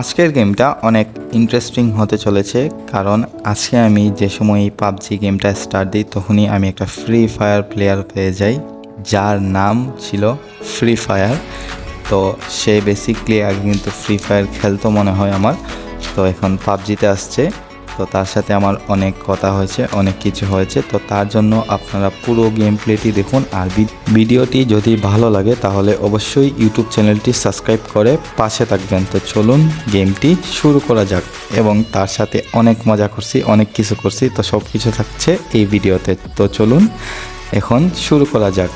আজকের গেমটা অনেক ইন্টারেস্টিং হতে চলেছে, কারণ আজকে আমি যে সময় পাবজি গেমটা স্টার্ট দিই, তখনই আমি একটা ফ্রি ফায়ার প্লেয়ার পেয়ে যাই, যার নাম ছিল ফ্রি ফায়ার তো সে বেসিকলি আগে কিন্তু ফ্রি ফায়ার খেলতো মনে হয় আমার। তো এখন পাবজিতে আসছে। তো তার সাথে আমার অনেক কথা হয়েছে, অনেক কিছু হয়েছে। তো তার জন্য আপনারা পুরো গেম প্লেটি দেখুন। আর ভিডিওটি যদি ভালো লাগে, তাহলে অবশ্যই ইউটিউব চ্যানেলটি সাবস্ক্রাইব করে পাশে থাকবেন। তো চলুন গেমটি শুরু করা যাক। এবং তার সাথে অনেক মজা করছি, অনেক কিছু করছি। তো সব কিছু থাকছে এই ভিডিওতে তো চলুন এখন শুরু করা যাক।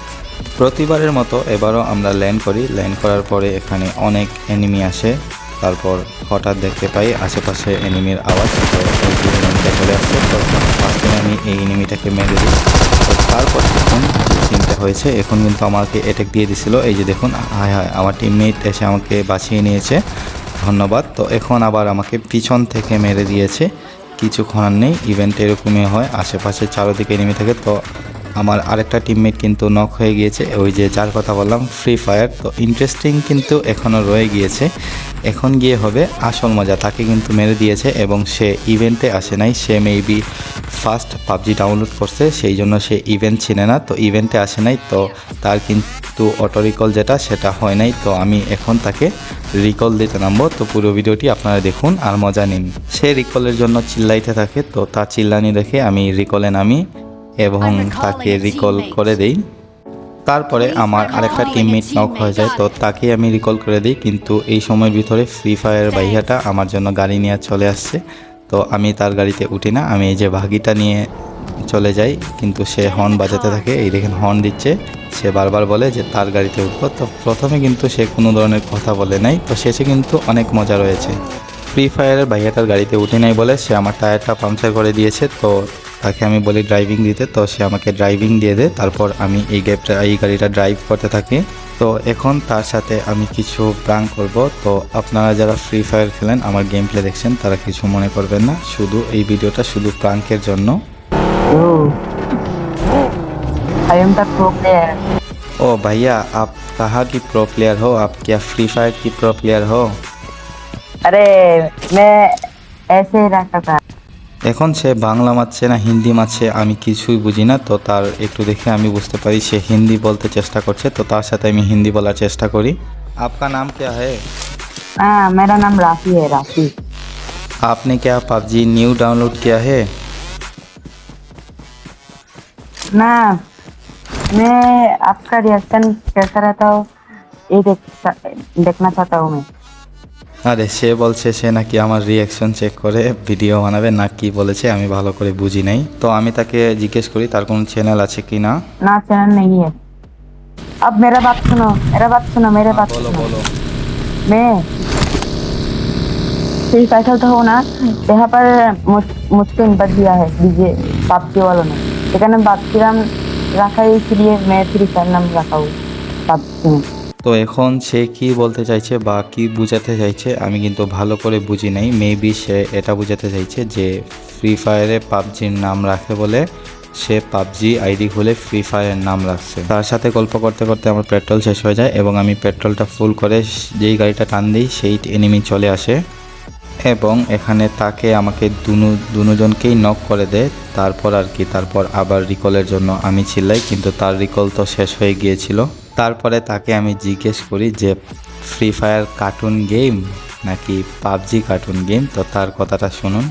প্রতিবারের মতো এবারও আমরা ল্যান্ড করি। ল্যান্ড করার পরে এখানে অনেক এনিমি আসে। তারপর হঠাৎ দেখতে পাই আশেপাশে এনিমির আওয়াজ এনিমিটা চলে আসছে। ফার্স্টে আমি এই এনিমিটাকে মেরে দিই। তো তারপর দেখুন সিনটা হয়েছে, এখন কিন্তু আমাকে অ্যাটাক দিয়ে দিছিল। এই যে দেখুন, হায় হায়, আমার টিমমেট এসে আমাকে বাঁচিয়ে নিয়েছে। ধন্যবাদ। তো এখন আবার আমাকে পিছন থেকে মেরে দিয়েছে। কিছু করার নেই ইভেন্ট এরকমই হয়। আশেপাশে চারোদিকে এনিমি থাকে, তো আমার আরেকটা টিমমেট কিন্তু নক হয়ে গিয়েছে। ওই যে যার কথা বললাম ফ্রি ফায়ার তো ইন্টারেস্টিং কিন্তু এখনও রয়ে গিয়েছে। এখন গিয়ে হবে আসল মজা। তাকে কিন্তু মেরে দিয়েছে এবং সে ইভেন্টে আসে নাই। সে মেবি ফার্স্ট পাবজি ডাউনলোড করছে, সেই জন্য সে ইভেন্ট চিনে না। তো ইভেন্টে আসে নাই, তো তার কিন্তু অটো রিকল যেটা, সেটা হয় নাই। তো আমি এখন তাকে রিকল দিতে নামবো। তো পুরো ভিডিওটি আপনারা দেখুন আর মজা নিন। সে রিকলের জন্য চিল্লাইতে থাকে। তো তার চিল্লানি দেখে আমি রিকলে নামি। এবং তাকে রিকল করে দেই। তারপরে আমার আরেকটা টিমমেট নক হয়ে যায় তো তাকে আমি রিকল করে দিই কিন্তু এই সময়ের ভিতরে ফ্রি ফায়ার ভাইয়াটা আমার জন্য গাড়ি নিয়ে চলে আসছে। তো আমি তার গাড়িতে উঠি না আমি এই যে ভাগিটা নিয়ে চলে যাই কিন্তু সে হর্ন বাজাতে থাকে এই দেখেন হর্ন দিচ্ছে সে বারবার বলে যে তার গাড়িতে উঠবো। তো প্রথমে কিন্তু সে কোনো ধরনের কথা বলে নাই তো শেষে কিন্তু অনেক মজা রয়েছে। ফ্রি ফায়ারের ভাইয়াটার গাড়িতে উঠে নাই বলে সে আমার টায়ারটা পাংচার করে দিয়েছে তো তাকে আমি বলি ড্রাইভিং দিতে তো সে আমাকে ড্রাইভিং দিয়ে দেয় তারপর আমি এই গ্যাপটা এই গাড়িটা ড্রাইভ করতে থাকি তো এখন তার সাথে আমি কিছু প্রাং করব তো আপনারা যারা ফ্রি ফায়ার খেলেন আমার গেম প্লে দেখছেন তারা কিছু মনে করবেন না শুধু এই ভিডিওটা শুধু প্রাঙ্কের জন্য Oh. I am the pro player. ओ भैया आप कहाँ की प्रो प्लेयर हो आप क्या फ्री फायर की प्रो प्लेयर हो अरे मैं ऐसे ही रहता था এখন সে বাংলা মারছে না হিন্দি মারছে আমি কিছুই বুঝি না তো তার একটু দেখে আমি বুঝতে পারি সে হিন্দি বলতে চেষ্টা করছে তো তার সাথে আমি হিন্দি বলার চেষ্টা করি आपका नाम क्या है हाँ मेरा नाम राफी है राफी आपने क्या पबजी न्यू डाउनलोड किया है ना मैं आपका रिएक्शन कैसा रहता हूँ ये देख देखना चाहता हूँ मैं আরে সে বলছে সে নাকি আমার রিয়াকশন চেক করে ভিডিও বানাবে না কি বলেছে আমি ভালো করে বুঝি নাই তো আমি তাকে জিজ্ঞেস করি তার কোনো চ্যানেল আছে কি না ना चैनल नहीं है अब मेरा बात सुनो मेरा बात सुनो मेरा बात বলো सुनो বলো मैं फ्री फायर खेलता हूँ ना यहाँ पर मुझ- मुझको इन्वाइट दिया है डीजे पापजी वालों ने এখানে বাপজি নাম রাখা है इसलिए मैं फ्री फायर नाम रखा हूँ पापजी में তো এখন সে কি বলতে চাইছে বা কি বোঝাতে চাইছে, আমি কিন্তু ভালো করে বুঝি নাই। মেবি সে এটা বোঝাতে চাইছে যে ফ্রি ফায়ারে পাবজির নাম রাখে বলে সে পাবজি আইডি খুলে ফ্রি ফায়ারের নাম রাখছে। তার সাথে গল্প করতে করতে আমার পেট্রোল শেষ হয়ে যায় এবং আমি পেট্রোলটা ফুল করে যেই গাড়িটা টান দিই, সেই এনিমি চলে আসে এবং এখানে তাকে আমাকে দুনু, দুজনকেই নক করে দেয়। তারপর আর কি, তারপর আবার রিকলের জন্য আমি চিল্লাই, কিন্তু তার রিকল তো শেষ হয়ে গিয়েছিল। তারপরে তাকে আমি জিজ্ঞেস করি যে ফ্রি ফায়ার কার্টুন গেম নাকি পাবজি কার্টুন গেম তো তার কথাটা শুনুন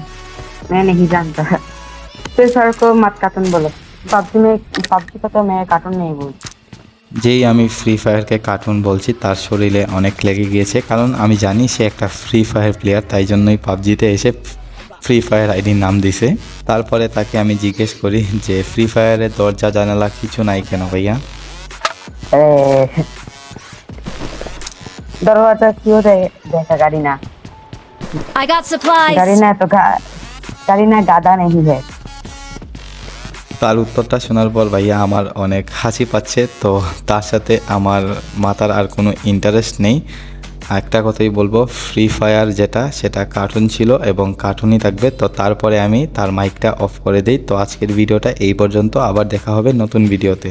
मैं नहीं जानता फ्री फायर को मत कार्टून बोलो पबजी में पबजी को तो मैं कार्टून नहीं बोलती যেই আমি ফ্রি ফায়ারকে কার্টুন বলছি তার শরীরে অনেক লেগে গিয়েছে কারণ আমি জানি সে একটা ফ্রি ফায়ার প্লেয়ার তাই জন্যই পাবজিতে এসে ফ্রি ফায়ার আইডির নাম দিছে তারপরে তাকে আমি জিজ্ঞেস করি যে ফ্রি ফায়ারের দরজা জানালা কিছু নাই কেন ভাইয়া দরওয়াজা দেখা গাড়ি না। গাড়ি না তো গাড়ি না গাদা নেই তার উত্তরটা শোনার পর ভাইয়া আমার অনেক হাসি পাচ্ছে তো তার সাথে আমার মাথার আর কোনো ইন্টারেস্ট নেই। একটা কথাই বলব ফ্রি ফায়ার যেটা সেটা কার্টুন ছিল এবং কার্টুনই থাকবে তো তারপরে আমি তার মাইকটা অফ করে দিই। তো আজকের ভিডিওটা এই পর্যন্ত আবার দেখা হবে নতুন ভিডিওতে।